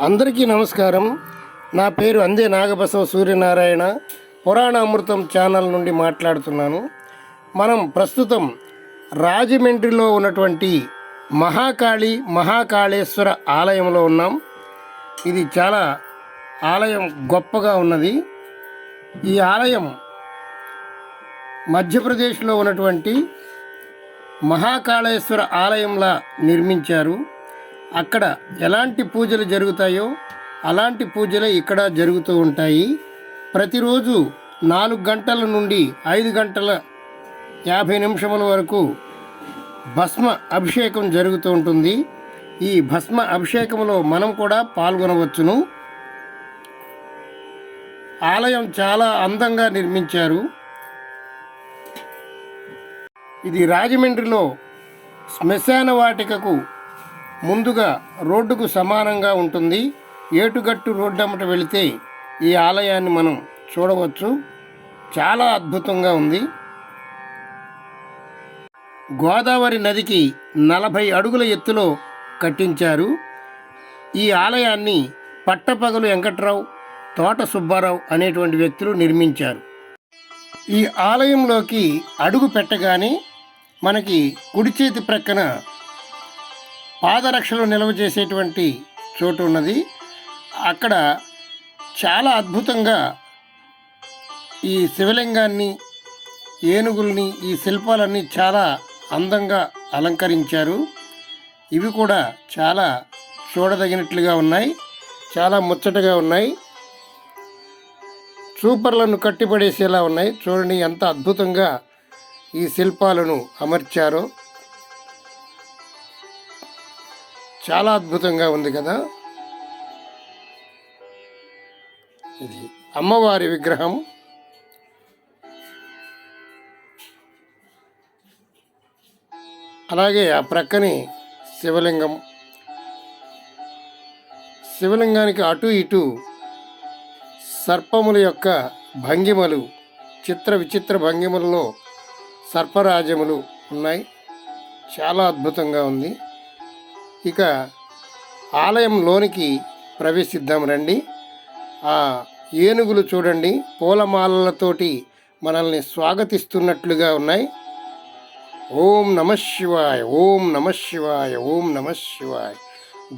అందరికీ నమస్కారం. నా పేరు అందే నాగబసవ సూర్యనారాయణ. పురాణ అమృతం ఛానల్ నుండి మాట్లాడుతున్నాను. మనం ప్రస్తుతం రాజమండ్రిలో ఉన్నటువంటి మహాకాళి మహాకాళేశ్వర ఆలయంలో ఉన్నాం. ఇది చాలా ఆలయం గొప్పగా ఉన్నది. ఈ ఆలయం మధ్యప్రదేశ్లో ఉన్నటువంటి మహాకాళేశ్వర ఆలయంలా నిర్మించారు. అక్కడ ఎలాంటి పూజలు జరుగుతాయో అలాంటి పూజలే ఇక్కడ జరుగుతూ ఉంటాయి. ప్రతిరోజు నాలుగు గంటల నుండి ఐదు గంటల యాభై నిమిషముల వరకు భస్మ అభిషేకం జరుగుతూ ఉంటుంది. ఈ భస్మ అభిషేకంలో మనం కూడా పాల్గొనవచ్చును. ఆలయం చాలా అందంగా నిర్మించారు. ఇది రాజమండ్రిలో శ్మశాన వాటికకు ముందుగా రోడ్డుకు సమానంగా ఉంటుంది. ఏటుగట్టు రోడ్డమ్మట వెళితే ఈ ఆలయాన్ని మనం చూడవచ్చు. చాలా అద్భుతంగా ఉంది. గోదావరి నదికి నలభై అడుగుల ఎత్తులో కట్టించారు. ఈ ఆలయాన్ని పట్టపగలు వెంకట్రావు తోట సుబ్బారావు అనేటువంటి వ్యక్తులు నిర్మించారు. ఈ ఆలయంలోకి అడుగు పెట్టగానే మనకి కుడి చేతి ప్రక్కన పాదరక్షలు నిల్వ చేసేటువంటి చోటు ఉన్నది. అక్కడ చాలా అద్భుతంగా ఈ శివలింగాన్ని ఏనుగుల్ని ఈ శిల్పాలన్నీ చాలా అందంగా అలంకరించారు. ఇవి కూడా చాలా చూడదగినట్లుగా ఉన్నాయి. చాలా ముచ్చటగా ఉన్నాయి. సూపర్లను కట్టిపడేసేలా ఉన్నాయి. చూడండి ఎంత అద్భుతంగా ఈ శిల్పాలను అమర్చారో. చాలా అద్భుతంగా ఉంది కదా? ఇది అమ్మవారి విగ్రహం. అలాగే ఆ ప్రక్కనే శివలింగం. శివలింగానికి అటు ఇటు సర్పముల యొక్క భంగిమలు చిత్ర విచిత్ర భంగిమలలో సర్పరాజ్యములు ఉన్నాయి. చాలా అద్భుతంగా ఉంది. ఇక ఆలయంలోనికి ప్రవేశిద్దాం రండి. ఆ ఏనుగులు చూడండి పూలమాలలతోటి మనల్ని స్వాగతిస్తున్నట్లుగా ఉన్నాయి. ఓం నమ శివాయ ఓం నమ శివాయ ఓం నమ శివాయ.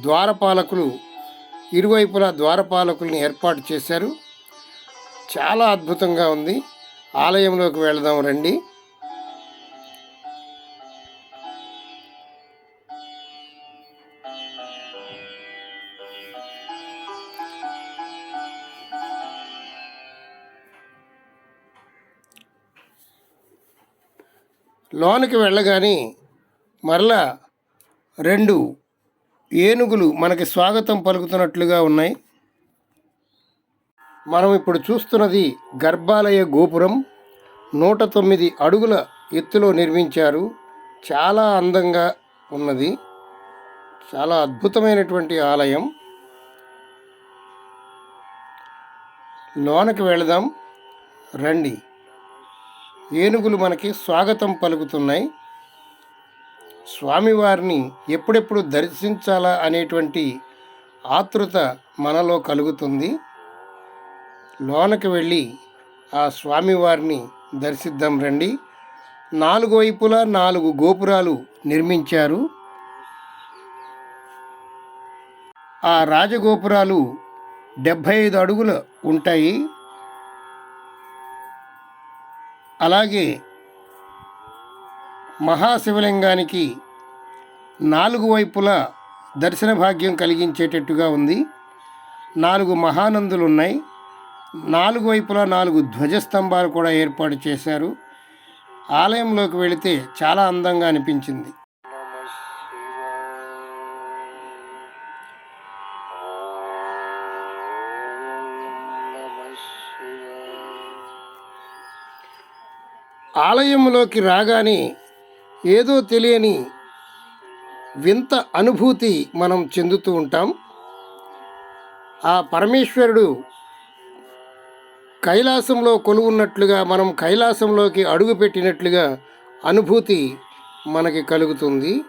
ద్వారపాలకులు ఇరువైపులా ద్వారపాలకుల్ని ఏర్పాటు చేశారు. చాలా అద్భుతంగా ఉంది. ఆలయంలోకి వెళదాం రండి. లోనికి వెళ్ళగానే మరలా రెండు ఏనుగులు మనకి స్వాగతం పలుకుతున్నట్లుగా ఉన్నాయి. మనం ఇప్పుడు చూస్తున్నది గర్భాలయ గోపురం. నూట తొమ్మిది అడుగుల ఎత్తులో నిర్మించారు. చాలా అందంగా ఉన్నది. చాలా అద్భుతమైనటువంటి ఆలయం. లోనకి వెళదాం. రండి. ఏనుగులు మనకి స్వాగతం పలుకుతున్నాయి. స్వామివారిని ఎప్పుడెప్పుడు దర్శించాలా అనేటువంటి ఆతృత మనలో కలుగుతుంది. లోనకి వెళ్ళి ఆ స్వామివారిని దర్శిద్దాం రండి. నాలుగు వైపులా నాలుగు గోపురాలు నిర్మించారు. ఆ రాజగోపురాలు డెబ్భై ఐదు అడుగులు ఉంటాయి. అలాగే మహాశివలింగానికి నాలుగు వైపులా దర్శన భాగ్యం కలిగించేటట్టుగా ఉంది. నాలుగు మహానందులు ఉన్నాయి నాలుగు వైపులా నాలుగు ధ్వజస్తంభాలు కూడా ఏర్పాటు చేశారు. ఆలయంలోకి వెళితే చాలా అందంగా అనిపించింది. ఆలయంలోకి రాగానే ఏదో తెలియని వింత అనుభూతి మనం చెందుతూ ఉంటాం. ఆ పరమేశ్వరుడు కైలాసంలో కొలువున్నట్లుగా మనం కైలాసంలోకి అడుగుపెట్టినట్లుగా అనుభూతి మనకి కలుగుతుంది.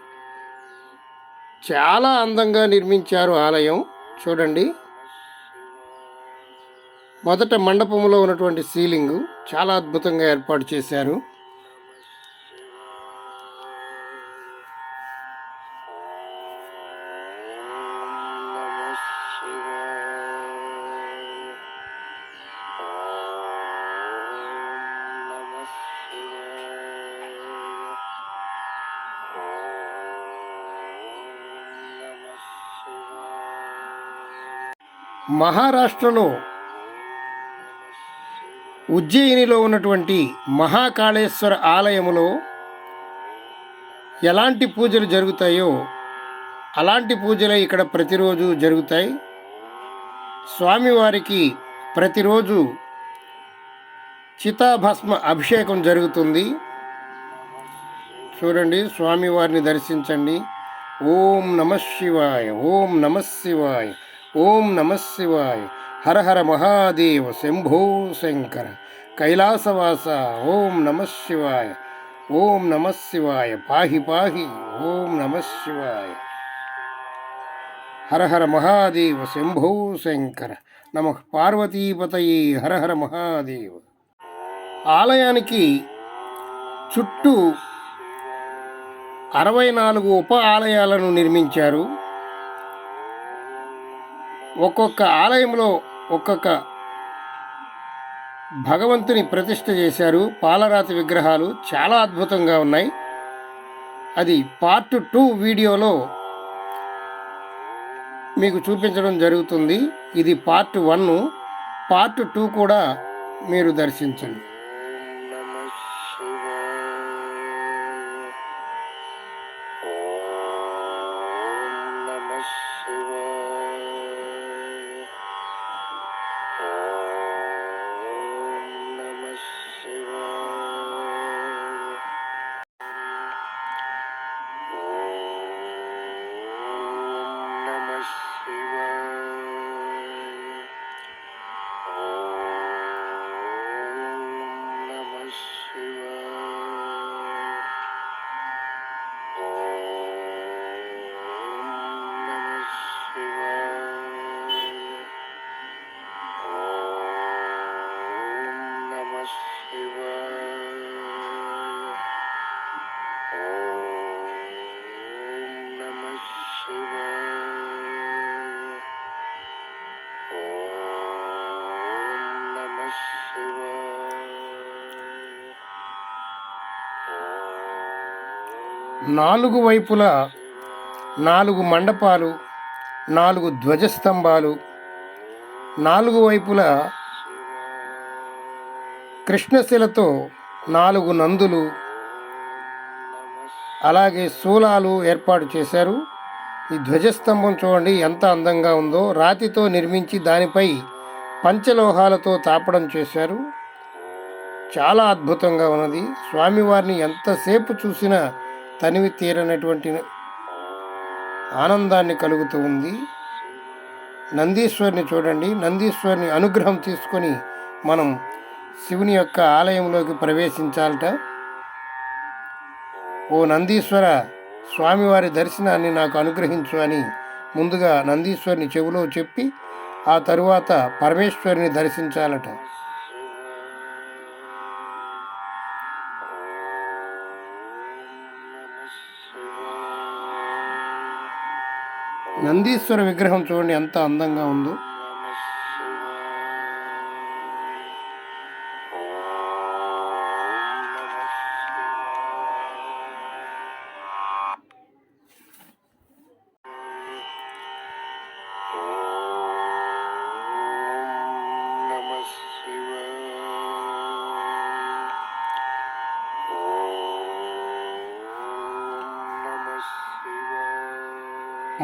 చాలా అందంగా నిర్మించారు ఆలయం. చూడండి. మొదట మండపంలో ఉన్నటువంటి సీలింగ్ చాలా అద్భుతంగా ఏర్పాటు చేశారు. మహారాష్ట్రలో ఉజ్జయినిలో ఉన్నటువంటి మహాకాళేశ్వర ఆలయములో ఎలాంటి పూజలు జరుగుతాయో అలాంటి పూజలే ఇక్కడ ప్రతిరోజు జరుగుతాయి. స్వామివారికి ప్రతిరోజు చితాభస్మ అభిషేకం జరుగుతుంది. చూడండి స్వామివారిని దర్శించండి. ఓం నమ శివాయ ఓం నమ శివాయ ఓం నమ శివాయ. హర హర మహాదేవ శంభో శంకర. కైలాసవాస ఓం నమ శివాయ ఓం నమ శివాయ పాహి పాహి ఓం నమ శివాయ. హర హర మహాదేవ శంభో శంకర నమ పార్వతీపతయే హర హర మహాదేవ. ఆలయానికి చుట్టూ అరవై నాలుగు ఉప ఆలయాలను నిర్మించారు. ఒక్కొక్క ఆలయంలో ఒక్కొక్క భగవంతుని ప్రతిష్ఠ చేశారు. పాలరాతి విగ్రహాలు చాలా అద్భుతంగా ఉన్నాయి. అది పార్ట్ టూ వీడియోలో మీకు చూపించడం జరుగుతుంది. ఇది పార్ట్ వన్ పార్ట్ టూ కూడా మీరు దర్శించండి. నాలుగు వైపులా నాలుగు మండపాలు నాలుగు ధ్వజస్తంభాలు నాలుగు వైపులా కృష్ణశిలతో నాలుగు నందులు అలాగే శూలాలు ఏర్పాటు చేశారు. ఈ ధ్వజస్తంభం చూడండి ఎంత అందంగా ఉందో. రాతితో నిర్మించి దానిపై పంచలోహాలతో తాపడం చేశారు. చాలా అద్భుతంగా ఉన్నది. స్వామివారిని ఎంతసేపు చూసినా తనివి తీరనటువంటి ఆనందాన్ని కలుగుతూ ఉంది. నందీశ్వరిని చూడండి. నందీశ్వరిని అనుగ్రహం తీసుకొని మనం శివుని యొక్క ఆలయంలోకి ప్రవేశించాలట. ఓ నందీశ్వర స్వామివారి దర్శనాన్ని నాకు అనుగ్రహించు అని ముందుగా నందీశ్వరిని చెవిలో చెప్పి ఆ తరువాత పరమేశ్వరిని దర్శించాలట. నందీశ్వర విగ్రహం చూడండి ఎంత అందంగా ఉందో.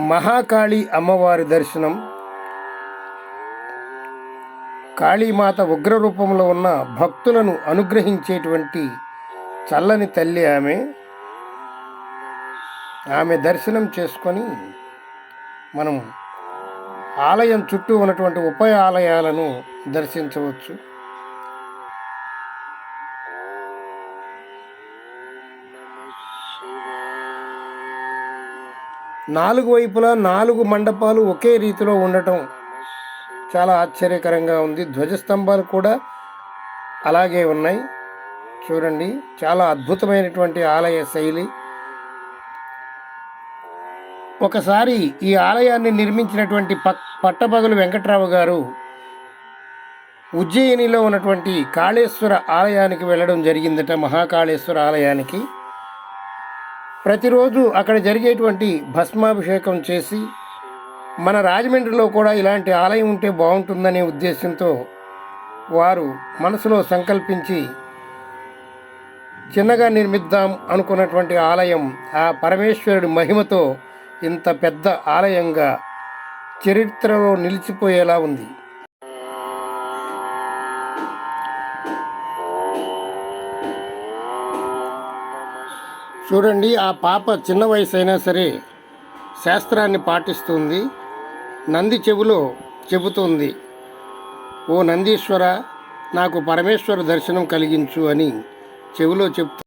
మహాకాళి అమ్మవారి దర్శనం. కాళీమాత ఉగ్రరూపంలో ఉన్న భక్తులను అనుగ్రహించేటువంటి చల్లని తల్లి ఆమె. ఆమె దర్శనం చేసుకొని మనం ఆలయం చుట్టూ ఉన్నటువంటి ఉప ఆలయాలను దర్శించవచ్చు. నాలుగు వైపులా నాలుగు మండపాలు ఒకే రీతిలో ఉండటం చాలా ఆశ్చర్యకరంగా ఉంది. ధ్వజస్తంభాలు కూడా అలాగే ఉన్నాయి. చూడండి చాలా అద్భుతమైనటువంటి ఆలయ శైలి. ఒకసారి ఈ ఆలయాన్ని నిర్మించినటువంటి ప పట్టపగలు వెంకట్రావు గారు ఉజ్జయినిలో ఉన్నటువంటి కాళేశ్వర ఆలయానికి వెళ్ళడం జరిగిందట మహాకాళేశ్వర ఆలయానికి. ప్రతిరోజు అక్కడ జరిగేటువంటి భస్మాభిషేకం చేసి మన రాజమండ్రిలో కూడా ఇలాంటి ఆలయం ఉంటే బాగుంటుందనే ఉద్దేశంతో వారు మనసులో సంకల్పించి చిన్నగా నిర్మిద్దాం అనుకున్నటువంటి ఆలయం ఆ పరమేశ్వరుడి మహిమతో ఇంత పెద్ద ఆలయంగా చరిత్రలో నిలిచిపోయేలా ఉంది. చూడండి ఆ పాప చిన్న వయసు అయినా సరే శాస్త్రాన్ని పాటిస్తుంది. నంది చెవిలో చెబుతుంది ఓ నందీశ్వర నాకు పరమేశ్వర దర్శనం కలిగించు అని చెవిలో చెప్తూ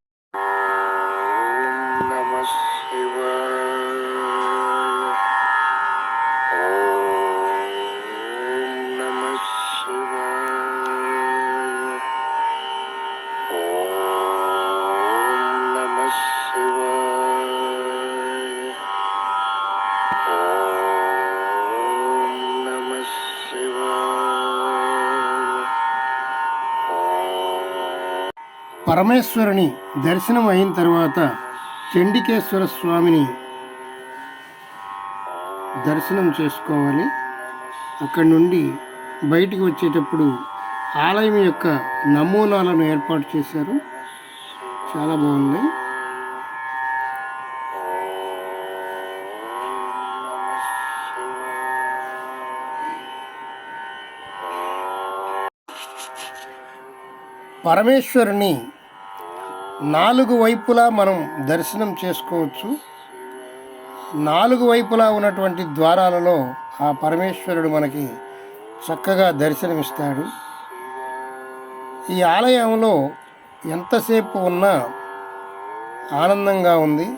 పరమేశ్వరుని దర్శనం అయిన తర్వాత చండికేశ్వర స్వామిని దర్శనం చేసుకోవాలి. అక్కడి నుండి బయటికి వచ్చేటప్పుడు ఆలయం యొక్క నమూనాలను ఏర్పాటు చేశారు. చాలా బాగుంది. పరమేశ్వరుని నాలుగు వైపులా మనం దర్శనం చేసుకోవచ్చు. నాలుగు వైపులా ఉన్నటువంటి ద్వారాలలో ఆ పరమేశ్వరుడు మనకి చక్కగా దర్శనమిస్తాడు. ఈ ఆలయంలో ఎంతసేపు ఉన్నా ఆనందంగా ఉంది.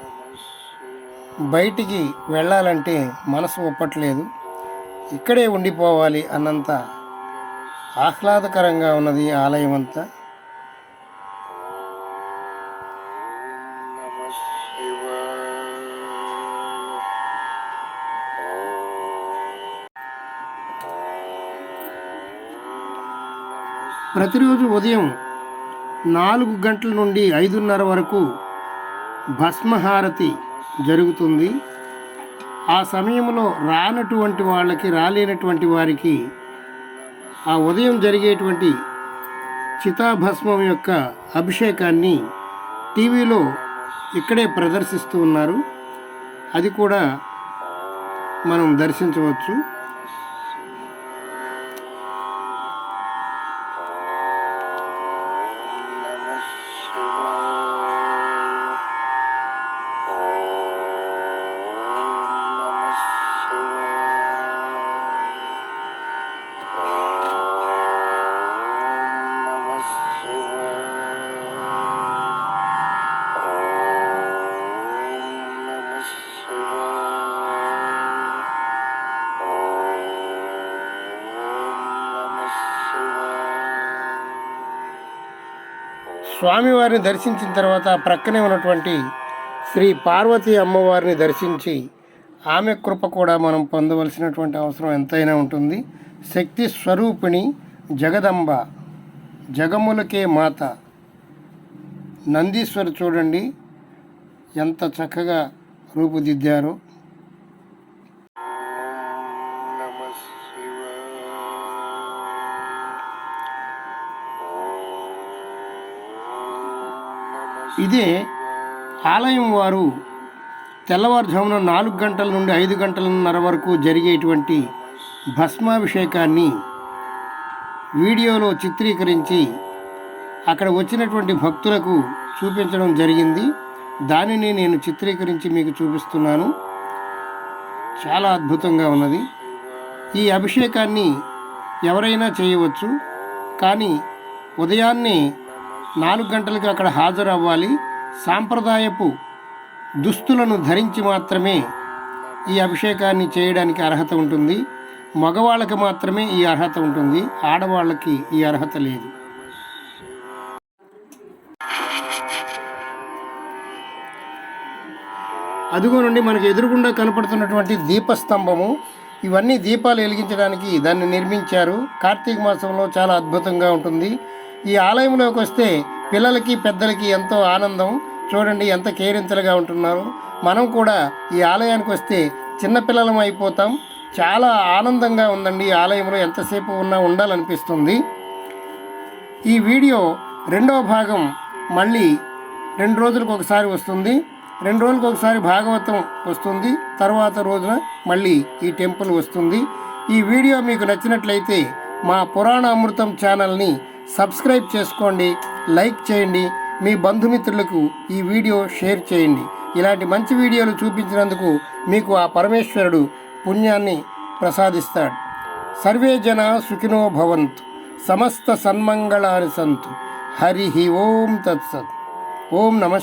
బయటికి వెళ్ళాలంటే మనసు ఒప్పట్లేదు. ఇక్కడే ఉండిపోవాలి అన్నంత ఆహ్లాదకరంగా ఉన్నది ఈ ఆలయం అంతా ప్రతిరోజు ఉదయం నాలుగు గంటల నుండి ఐదున్నర వరకు భస్మహారతి జరుగుతుంది. ఆ సమయంలో రానటువంటి వాళ్ళకి రాలేనటువంటి వారికి ఆ ఉదయం జరిగేటువంటి చితాభస్మం యొక్క అభిషేకాన్ని టీవీలో ఇక్కడే ప్రదర్శిస్తూ ఉన్నారు. అది కూడా మనం దర్శించవచ్చు. స్వామివారిని దర్శించిన తర్వాత ప్రక్కనే ఉన్నటువంటి శ్రీ పార్వతీ అమ్మవారిని దర్శించి ఆమె కృప కూడా మనం పొందవలసినటువంటి అవసరం ఎంతైనా ఉంటుంది. శక్తి స్వరూపిణి జగదంబ జగములకే మాత. నందీశ్వరు చూడండి ఎంత చక్కగా రూపుదిద్దారో. ఇదే ఆలయం వారు తెల్లవారుజామున నాలుగు గంటల నుండి ఐదు గంటలన్నర వరకు జరిగేటువంటి భస్మాభిషేకాన్ని వీడియోలో చిత్రీకరించి అక్కడ వచ్చినటువంటి భక్తులకు చూపించడం జరిగింది. దానిని నేను చిత్రీకరించి మీకు చూపిస్తున్నాను. చాలా అద్భుతంగా ఉన్నది. ఈ అభిషేకాన్ని ఎవరైనా చేయవచ్చు. కానీ ఉదయాన్నే నాలుగు గంటలకు అక్కడ హాజరు అవ్వాలి సాంప్రదాయపు దుస్తులను ధరించి మాత్రమే ఈ అభిషేకాన్ని చేయడానికి అర్హత ఉంటుంది. మగవాళ్ళకి మాత్రమే ఈ అర్హత ఉంటుంది. ఆడవాళ్ళకి ఈ అర్హత లేదు. అదుగో నుండి మనకు ఎదురుగుండా కనపడుతున్నటువంటి దీపస్తంభము. ఇవన్నీ దీపాలు వెలిగించడానికి దాన్ని నిర్మించారు. కార్తీక మాసంలో చాలా అద్భుతంగా ఉంటుంది. ఈ ఆలయంలోకి వస్తే పిల్లలకి పెద్దలకి ఎంతో ఆనందం. చూడండి ఎంత కేరింతలుగా ఉంటున్నారు. మనం కూడా ఈ ఆలయానికి వస్తే చిన్నపిల్లలం అయిపోతాం. చాలా ఆనందంగా ఉందండి ఈ ఆలయంలో. ఎంతసేపు ఉన్నా ఉండాలనిపిస్తుంది. ఈ వీడియో రెండవ భాగం మళ్ళీ రెండు రోజులకు ఒకసారి వస్తుంది. రెండు రోజులకు ఒకసారి భాగవతం వస్తుంది. తర్వాత రోజున మళ్ళీ ఈ టెంపుల్ వస్తుంది. ఈ వీడియో మీకు నచ్చినట్లయితే మా పురాణ అమృతం ఛానల్ని సబ్స్క్రైబ్ చేసుకోండి లైక్ చేయండి మీ బంధుమిత్రులకు ఈ వీడియో షేర్ చేయండి. ఇలాంటి మంచి వీడియోలు చూపించినందుకు మీకు ఆ పరమేశ్వరుడు పుణ్యాన్ని ప్రసాదిస్తాడు. సర్వే జన సుఖినో భవంతు సమస్త సన్మంగళాని సంతు. హరి ఓం తత్సత్. ఓం నమ